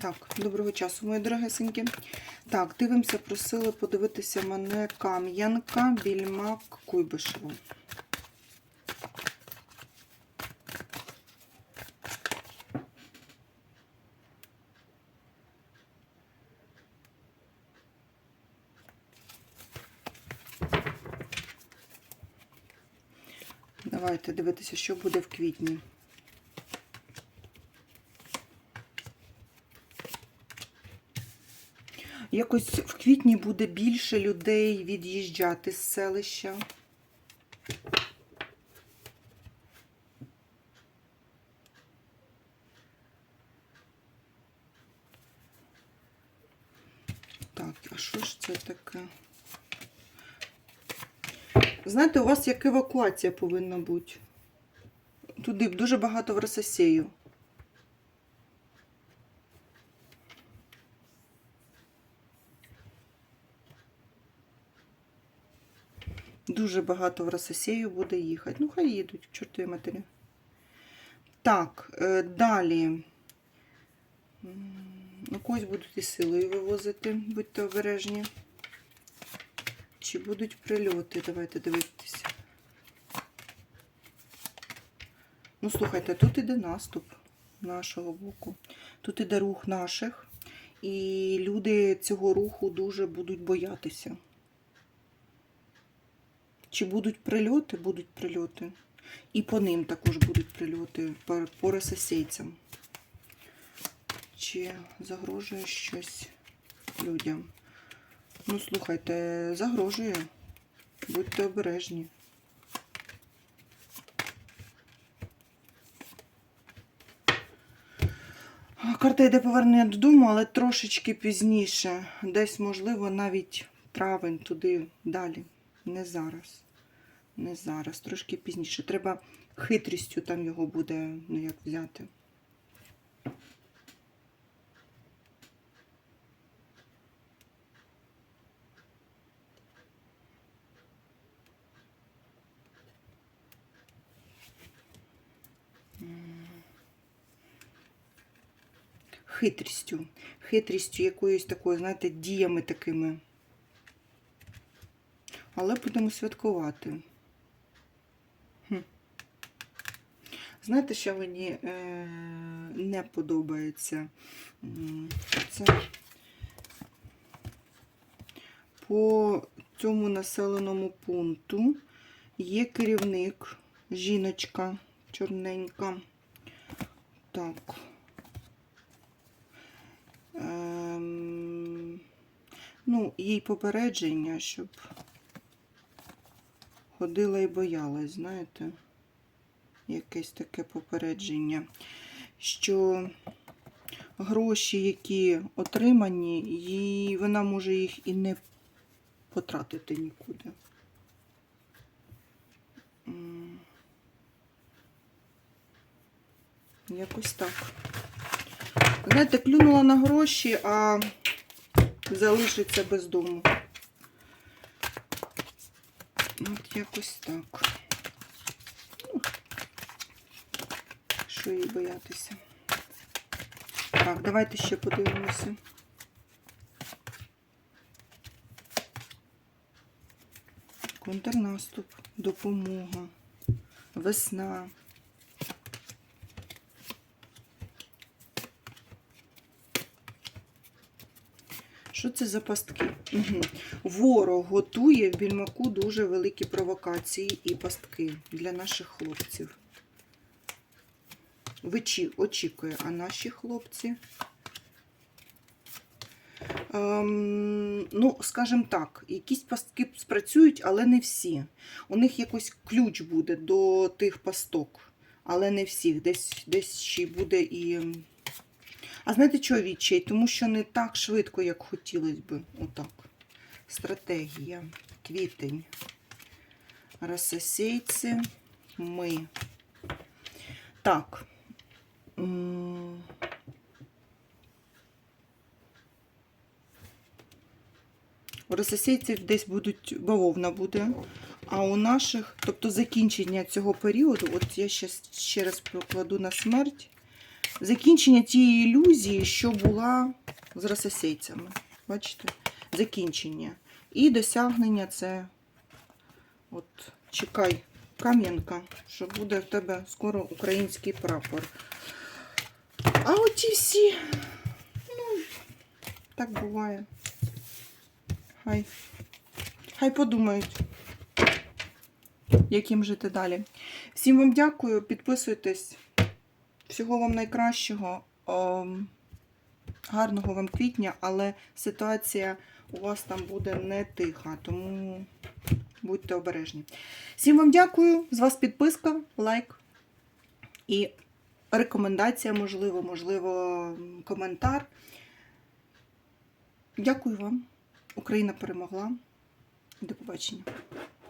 Так, доброго часу, мої дорогесенькі. Так, дивимося, просили подивитися мене Кам'янка, Більмак, Куйбишево. Давайте дивитися, що буде в квітні. Якось в квітні буде більше людей від'їжджати з селища. Так, а що ж це таке? Знаєте, у вас як евакуація повинна бути. Туди дуже багато в Рососею. Дуже багато в Рососею буде їхати. Ну, хай їдуть, к чортовій матері. Так, е, далі. Ну, когось будуть і силою вивозити, будьте обережні. Чи будуть прильоти? Давайте дивитися. Ну, слухайте, тут іде наступ нашого боку. Тут іде рух наших. І люди цього руху дуже будуть боятися. Чи будуть прильоти? Будуть прильоти. І по ним також будуть прильоти, по, рососейцям. Чи загрожує щось людям? Ну, слухайте, загрожує. Будьте обережні. Карта йде повернення додому, але трошечки пізніше. Десь, можливо, навіть травень туди далі. Не зараз. Не зараз, трошки пізніше. Треба хитрістю там його буде, ну як взяти. Хитрістю. Хитрістю якоюсь такою, знаєте, діями такими. Але будемо святкувати. Хм. Знаєте, що мені е, не подобається? Це по цьому населеному пункту є керівник, жіночка чорненька. Так. Ем, ну, їй попередження, щоб ходила і боялась, знаєте, якесь таке попередження, що гроші, які отримані, їй, вона може їх і не потратити нікуди. Якось так. Знаєте, клюнула на гроші, а залишиться без дому. От якось так. Ну, Що їй боятися? Так, давайте ще подивимося. Контрнаступ, допомога, весна. Що це за пастки? Угу. Ворог готує в більмаку дуже великі провокації і пастки для наших хлопців. Вичі, очікує, а наші хлопці. Ем, ну, скажімо так, якісь пастки спрацюють, але не всі. У них якось ключ буде до тих пасток, але не всіх. Десь, десь ще буде і. А знаєте, чого відчай? Тому що не так швидко, як хотілося би. Отак. Стратегія. Квітень. Рососейці. Ми. Так. У рососейців десь будуть бавовна буде. А у наших, тобто закінчення цього періоду, от я ще, ще раз прокладу на смерть. Закінчення тієї ілюзії, що була з рососейцями. Бачите? Закінчення. І досягнення це от чекай, кам'янка, що буде в тебе скоро український прапор. А оті всі, ну, так буває. Хай. Хай подумають, яким жити далі. Всім вам дякую, підписуйтесь. Всього вам найкращого. Ем, Гарного вам квітня, але ситуація у вас там буде не тиха, тому будьте обережні. Всім вам дякую. З вас підписка, лайк і рекомендація, можливо, можливо, коментар. Дякую вам. Україна перемогла. До побачення.